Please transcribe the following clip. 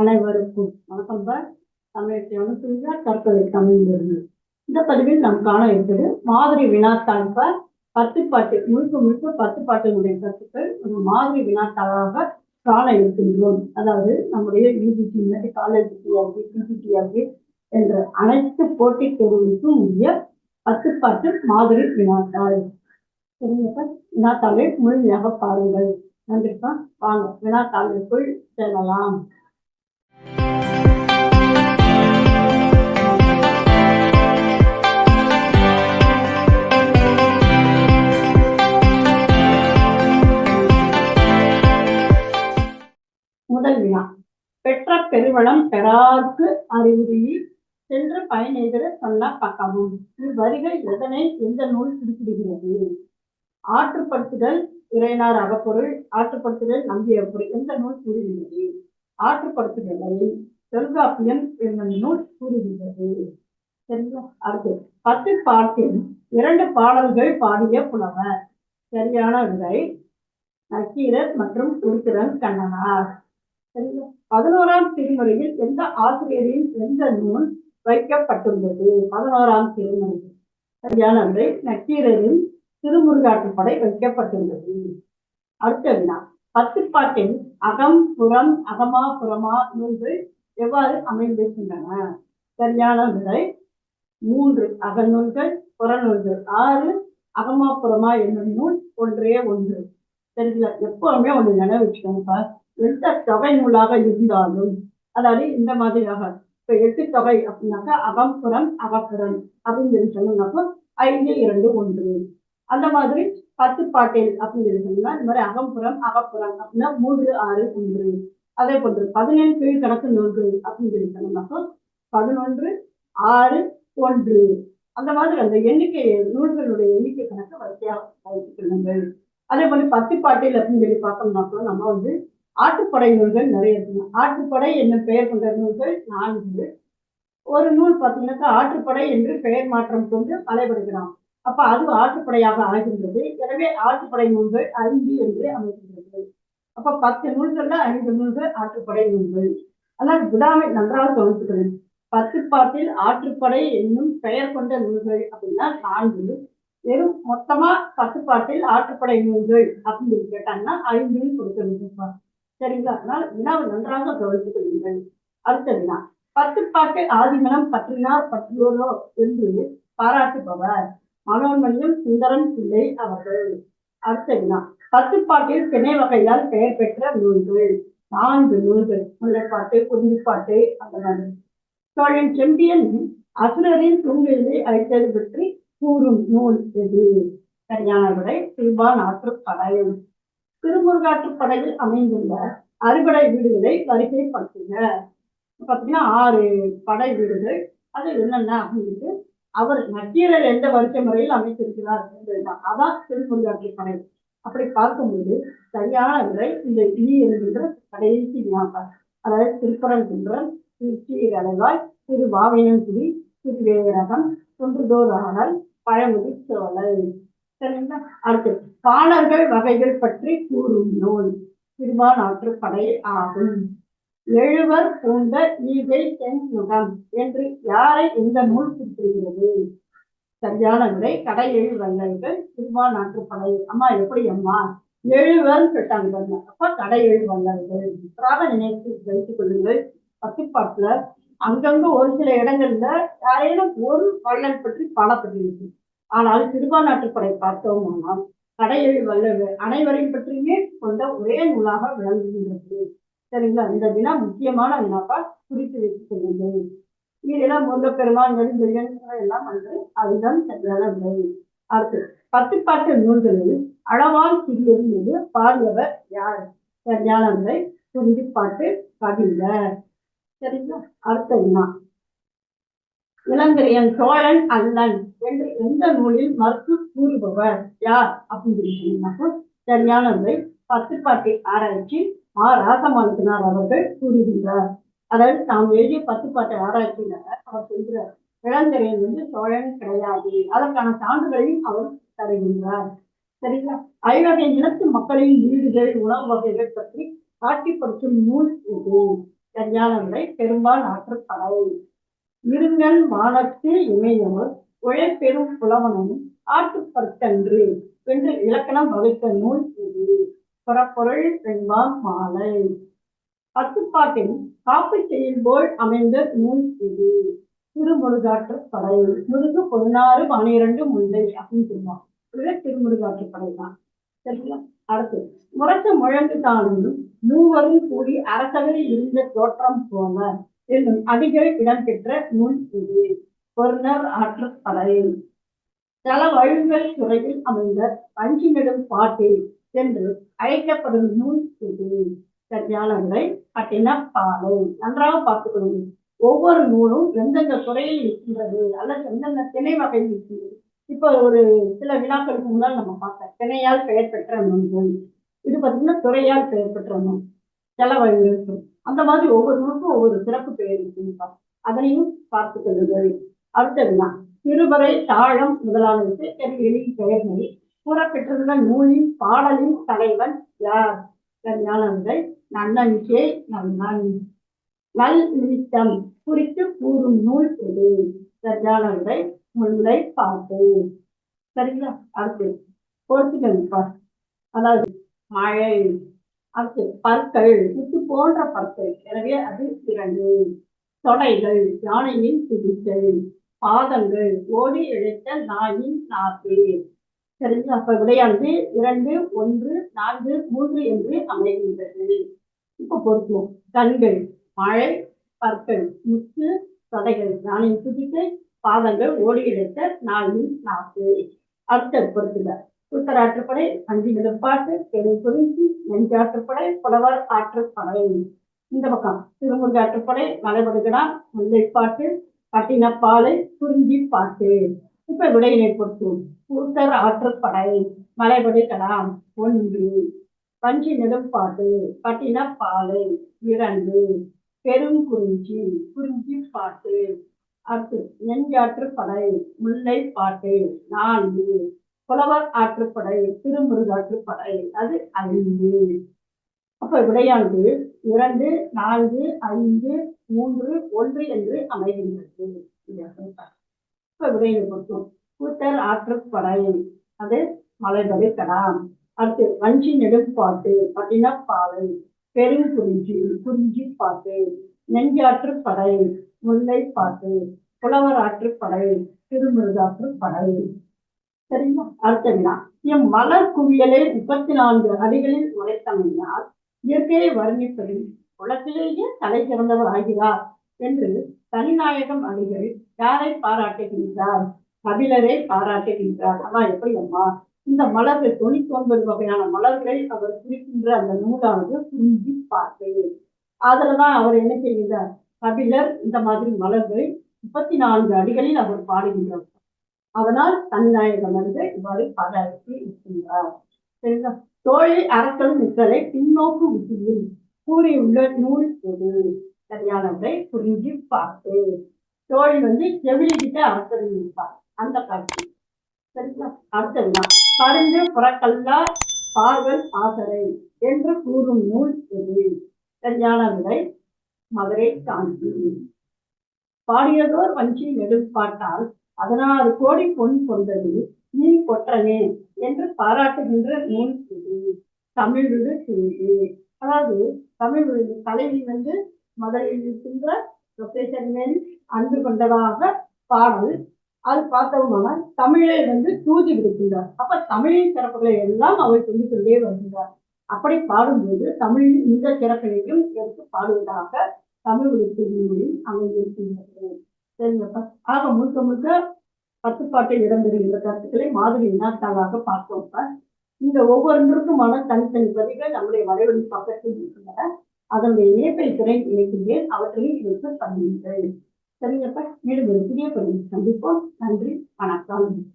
அனைவருக்கும் வணக்கம் பார் தமிழத்தை அனுப்புங்க கற்கலை தமிழ்ந்து இந்த பதிவில் நாம் காண இருப்பது மாதிரி வினாத்தாள் பார் பத்து பாட்டு முழுக்க முழுக்க பத்து பாட்டினுடைய கருத்துக்கள் ஒரு மாதிரி வினாத்தாளாக காண இருக்கின்றோம். அதாவது நம்முடைய யூஜிசி காலேஜ் டிஆர்பி பிஜிடிஆர்பி என்ற அனைத்து போட்டித் தேர்வுகளுக்கும் உரிய பத்து பாட்டு மாதிரி வினாத்தாள். சரிங்க சார் வினாத்தாளை முழுமையாக பாருங்கள். நன்றிப்பா வாங்க வினாத்தாளுக்குள் செல்லலாம். திருவளம் பெறார்க்கு அறிவுரையில் சென்று பயனெதிர சொன்ன பக்கமும் இவ்வரிகள் எதனை எந்த நூல் குறிப்பிடுகிறது? ஆற்றுப்படுத்துதல் இறைனார் அகப்பொருள் ஆற்றுப்படுத்துதல் நம்பிய பொருள் எந்த நூல் கூறுகிறது ஆற்றுப்படுத்துதலை தொல்காப்பியம் என்னும் நூல் கூறுகிறது சரிங்களா அடுத்து பத்து பாட்டில் இரண்டு பாடல்கள் பாடிய புலவர். சரியான விடை நக்கீரர் மற்றும் உருத்திரன் கண்ணனார். பதினோராம் திருமுறையில் எந்த ஆசிரியரின் எந்த நூல் வைக்கப்பட்டுள்ளது? பதினோராம் திருமுறையில் சரியான விடை நக்கீரரின் திருமுருகாற்றுப்படை வைக்கப்பட்டுள்ளது. அடுத்த வினா. பத்துப்பாட்டில் அகம் புறம் அகமா புறமா நூல்கள் எவ்வாறு அமைந்திருக்கின்றன? சரியான விடை மூன்று அகநூல்கள் புறநூல்கள் ஆறு அகமா புறமா என்னும் நூல் ஒன்றே ஒன்று. சரிங்களா? எப்பவுமே ஒன்று நினைவு வச்சுக்கோங்கப்பா எந்த தொகை நூலாக இருந்தாலும் அதாவது இந்த மாதிரியாக இப்ப எட்டு தொகை அப்படின்னாக்கா அகம்புறம் அகப்புறம் அப்படின்னு சொல்லி சொன்னோம்னாக்கோ ஐந்து இரண்டு ஒன்று. அந்த மாதிரி பத்து பாட்டில் அப்படின்னு சொல்லி சொன்னா இந்த மாதிரி அகம்புறம் அகப்புறம் அப்படின்னா மூன்று ஆறு ஒன்று. அதே போன்று பதினேழு கீழ் கணக்கு நூல்கள் அப்படின்னு சொல்லி சொன்னோம்னாக்கோ பதினொன்று ஆறு ஒன்று. அந்த மாதிரி அந்த எண்ணிக்கை நூல்களுடைய எண்ணிக்கை கணக்கு வரிசையாக வைத்துக் கொள்ளுங்கள். அதே போல பத்து பாட்டில் அப்படின்னு சொல்லி பார்த்தோம்னாக்கோ நம்ம வந்து ஆட்டுப்படை நூல்கள் நிறைய இருக்குங்க. ஆட்டுப்படை என்ன பெயர் கொண்ட நூல்கள் நான்கு ஒரு நூல் பார்த்தீங்கன்னாக்கா ஆற்றுப்படை என்று பெயர் மாற்றம் கொண்டு அலைபடுகிறான் அப்ப அது ஆற்றுப்படையாக ஆகின்றது எனவே ஆற்றுப்படை நூல்கள் ஐந்து என்று அமைகின்றது. அப்ப பத்து நூல்கள்ல ஐந்து நூல்கள் ஆற்றுப்படை நூல்கள். ஆனால் விடாமை நன்றாக கவனித்துக்கிறது பத்து பாட்டில் ஆற்றுப்படை என்னும் பெயர் கொண்ட நூல்கள் அப்படின்னா நான்கு. வெறும் மொத்தமா பத்து பாட்டில் ஆற்றுப்படை நூல்கள் அப்படின்னு கேட்டாங்கன்னா ஐந்துன்னு கொடுக்கணும் சரிங்களா? அதனால வினாவை நன்றாக கவனித்துக் கொள்ளுங்கள். அடுத்த வினா. பத்து பாட்டு ஆதிமனம் பற்றினார் பற்றியோரோ என்று பாராட்டுபவர். மனோன்மணியம் சுந்தரம் பிள்ளை அவர்கள். அடுத்த வினா. பத்து பாட்டில் திணை வகையால் பெயர் பெற்ற நூல்கள். நான்கு நூல்கள். முல்லைப்பாட்டு குறிஞ்சிப்பாட்டு அந்த மாதிரி சோழன் செம்பியன் அசுரரின் தூங்கியதை அழைத்தது பற்றி கூறும் நூல் எது? சரியான விடை திருவான் ஆற்றுப்படையும் திருமுருகாற்றுப்படையில் அமைந்துள்ள அறுபடை வீடுகளை வரிசைப்படுத்துங்க. பார்த்தீங்கன்னா ஆறு படை வீடுகள். அது என்னென்ன அப்படின்ட்டு அவர் நக்கீரர் எந்த வரிசை முறையில் அமைத்திருக்கிறார் என்பதுதான் அதான் திருமுருகாற்றுப்படை அப்படி பார்க்கும்போது சரியான விலை இந்த இனி என்கின்ற கடைசி வினாக்கள் அதாவது திருப்பரங்குன்றம் திருச்சி அலைவாய் திரு வாவையங்குடி திரு வேகரகம் குன்றுதோர் ஆடல் பழமுதி சோலை சரிங்களா? அடுத்து பாணர்கள் வகைகள் பற்றி கூறும் நூல். திருவானாற்று படை ஆகும். எழுவர் பூண்ட ஈகை தென் யுகம் என்று யாரை இந்த நூல் குறிப்பிடுகிறது? சரியான விடை கடை எழு வல்லர்கள் திருவானாற்று படை. அம்மா எப்படி அம்மா? எழுவர் கேட்டாங்க பாருங்க. அப்ப கடை எழு வல்லர்கள் நன்றாக நினைத்து வைத்துக் கொள்ளுங்கள். பத்துப்பாட்டுல அங்கங்க ஒரு சில இடங்கள்ல யாரேனும் ஒரு வள்ளல் பற்றி பாடப்பட்டிருக்கு ஆனால் திருவாநாட்டுப்படை பார்த்தோமானால் கடையில் வல்ல அனைவரையும் பற்றியுமே கொண்ட ஒரே நூலாக விளங்குகின்றது. சரிங்களா? இந்த வினா முக்கியமான வினாப்பா குறித்து வைத்துக் கொள்ளுங்கள் இதெல்லாம் பெருமாள் நெடுஞ்செழியன் எல்லாம் வந்து அதுதான் சரியான விலை அடுத்து பத்துப்பாட்டு நூல்களில் அளவால் சிறியது மீது பாடியவர் யார்? சரியான விலை குறிஞ்சிப்பாட்டு கவிஞர் சரிங்களா? அடுத்த வினா இளந்திரையன் சோழன் அல்லன் என்று எந்த நூலில் மறுத்து கூறுபவர்? யார்? அப்படின்னு சொல்லி சரியான விடை பத்துப்பாட்டை ஆராய்ச்சி ஆ ராசமாணிக்கனார் அவர்கள் கூறுகின்றார். அதாவது தாம் எழுதிய பத்துப்பாட்டை ஆராய்ச்சியினர் அவர் சொல்கிறார் இளங்கரையன் வந்து சோழன் கிடையாது. அதற்கான சான்றுகளையும் அவர் தருகின்றார். சரிங்களா? ஐவகை இனத்து மக்களின் வீடுகள் உணவு வகைகள் பற்றி காட்சிப்படுத்தும் நூல் இது. சரியான முறை பெரும்பால் ஆற்றுப்படை இருங்கன் மானத்து இமையோர் உழைப்பெரும் புலவனும் ஆட்டுப்பற்கன்று என்று இலக்கணம் வகுத்த நூல் இது. புறப்பொருள் வெண்பாம் மாலை. பத்துப்பாட்டின் காப்பு செய்யும் போல் அமைந்த நூல் இது. திருமுருகாற்றுப்படை முருகு பதினாறு பனிரெண்டு முல்லை அப்படின்னு சொல்லுவாங்க. இதுவே படை தான். சரிங்களா? அடுத்து முரச முழங்கு தானும் மூவரும் கூடி அரசவை இருந்த தோற்றம் போல என்னும் அடிகள் இடம்பெற்ற நூல் இது. பொருணர் ஆற்றுப்படை தல வழுங்கல் துறையில் அமைந்த பஞ்சி நெடும் பாட்டு என்று அழைக்கப்படும் நூல் இது. சரியான பட்டின பாலை. நன்றாக பார்த்துக் கொள்ளுங்கள் ஒவ்வொரு நூலும் எந்தெந்த துறையில் இருக்கின்றது அல்லது எந்தெந்த திணை வகையில் இருக்கின்றது. இப்போ ஒரு சில வினாக்களுக்கு முன்னால் நம்ம பார்த்தோம் திணையால் பெயர் பெற்ற நூல்கள். இது பார்த்தீங்கன்னா துறையால் பெயர் பெற்ற நூல். செலவழிகள் அந்த மாதிரி ஒவ்வொரு ஊருக்கும் ஒவ்வொரு சிறப்பு பெயர் இருக்குங்கப்பா. அதனையும் பார்த்து கொள்ளுங்கள். அடுத்த திருவரை தாழம் முதலானது எளிய பெயர்கள் கூறப்பெற்றிருந்த நூலின் பாடலின் தலைவன் யார்? ஞானங்கள் நன்னன்கே நன்னன் நல் நிமித்தம் குறித்து கூறும் நூல் எது? சரியான முன்னை முல்லை சரிங்களா? அடுத்து பொறுத்துக்கணுப்பா அதாவது மழை. அது பற்கள் முத்து போன்ற பற்கள். எனவே அது இரண்டு தொடைகள் யானையின் துடிக்கை பாதங்கள் ஓடி இழைத்த நாயின் நாக்கு. சரிங்களா அப்ப விடையானது இரண்டு ஒன்று நான்கு மூன்று என்று அமைகின்றது. இப்ப பொறுத்துவோம். கண்கள் மழை பற்கள் முத்து தொடைகள் யானையின் துதிக்கை பாதங்கள் ஓடி இழைத்த நாயின் நாக்கு. அடுத்த பொறுத்துக. உத்தராற்றுப்படை அஞ்சு நிலப்பாட்டு பெரு குறிஞ்சி நெஞ்சாற்றுப்படை புலவர் ஆற்றுப்படை இந்த பக்கம் திருமுருகாற்றுப்படை மலைபடுகடா முல்லைப்பாட்டு பட்டினப்பாலை குறிஞ்சி பாட்டு இப்ப விடையினை பொறுத்தும் கூத்தர் ஆற்றுப்படை மலைபடுகலாம் ஒன்று. பஞ்சி நெடும்பாட்டு பட்டினப்பாலை இரண்டு. பெரும் குறிஞ்சி குறிஞ்சி பாட்டு அடுத்து நெஞ்சாற்றுப்படை முல்லை பாட்டு நான்கு. புலவர் ஆற்றுப்படை திருமுருகாற்றுப்படை அது ஐந்து. அப்ப விடையானது இரண்டு நான்கு ஐந்து மூன்று ஒன்று என்று அமைகின்றது. இப்ப விடையை பொறுத்தோம் கூத்தர் ஆற்றுப்படை அது மலைபடி கடாம் அடுத்து வஞ்சி நெடும்பாட்டு பட்டினப்பாலை பெருங்குறிஞ்சி குறிஞ்சி பாட்டு நெஞ்சாற்று படை முல்லை பாட்டு புலவர் ஆற்றுப்படை திருமுருகாற்று படை சரிங்களா? அடுத்த வினா. எம் மலர் குவியலை முப்பத்தி நான்கு அடிகளில் உரைத்தமையால் இயற்கையை வர்ணிப்பதில் உலகிலேயே தலை சிறந்தவர் ஆகிறார் என்று தனிநாயகம் அடிகள் யாரை பாராட்டுகின்றார்? கபிலரை பாராட்டுகின்றார். அம்மா எப்படி அம்மா இந்த மலர்கள் தொண்ணூத்தி ஒன்பது வகையான மலர்களை அவர் குறிக்கின்ற அந்த நூலானது குறிஞ்சி பாட்டு அதுலதான் அவர் என்ன செய்கிறார் கபிலர் இந்த மாதிரி மலர்களை முப்பத்தி நான்கு அடிகளில் அவர் பாடுகின்றார். அதனால் தன்நாயகம் வந்து இவ்வாறு பாராட்டி இருக்கின்றார் சரிங்களா? தோழி அரசன் நிற்றலை பின்னோக்கு உத்தியில் கூறியுள்ள நூல் எது சரியானவரை குறிஞ்சி பார்த்து தோழி வந்து செவிலி கிட்ட அரசர் இருப்பார் அந்த காட்சி. சரிங்களா? அடுத்ததுதான் பருந்து புறக்கல்லா பார்வல் ஆசரை என்று கூறும் நூல் எது சரியான விடை மதுரை காஞ்சி பாடியதோர் வஞ்சி நெடும்பாட்டால் பதினாறு கோடி பொன் கொண்டது நீ கொற்றனே என்று பாராட்டுகின்ற நூல் இது. தமிழ் விடு செய்தி அதாவது தமிழ் விடு தலைவி வந்து மதுரையில் இருக்கின்ற ப்ரொஃபேசர் மேல் அன்பு கொண்டதாக பாடல். அது பார்த்தோம்னா தமிழை வந்து தூதி விடுக்கின்றார் அப்ப தமிழின் சிறப்புகளை எல்லாம் அவர் சொல்லிக் கொண்டே வருகின்றார். அப்படி பாடும்போது தமிழின் இந்த சிறப்பையும் எடுத்து பாடுவதாக தமிழ் விடுப்பில் அமைந்திருக்கின்றது. சரிங்கப்பா ஆக முழுக்க முழுக்க பத்துப்பாட்டில் இடம்பெறுகின்ற கருத்துக்களை மாதிரி வினாத்தாளாக பார்த்தோம்ப்பா இந்த ஒவ்வொன்றுக்குமான தனித்தனி பதிகள் நம்முடைய வரைவழி பக்கத்தில் இருக்கின்றன. அதனுடைய இணைப்பை திறன் இணைக்கின்றேன் அவற்றையும் இணைப்பு பண்ணுங்கள் சரிங்கப்பா மீண்டும் ஒரு புதிய பதிவில் சந்திப்போம். நன்றி வணக்கம்.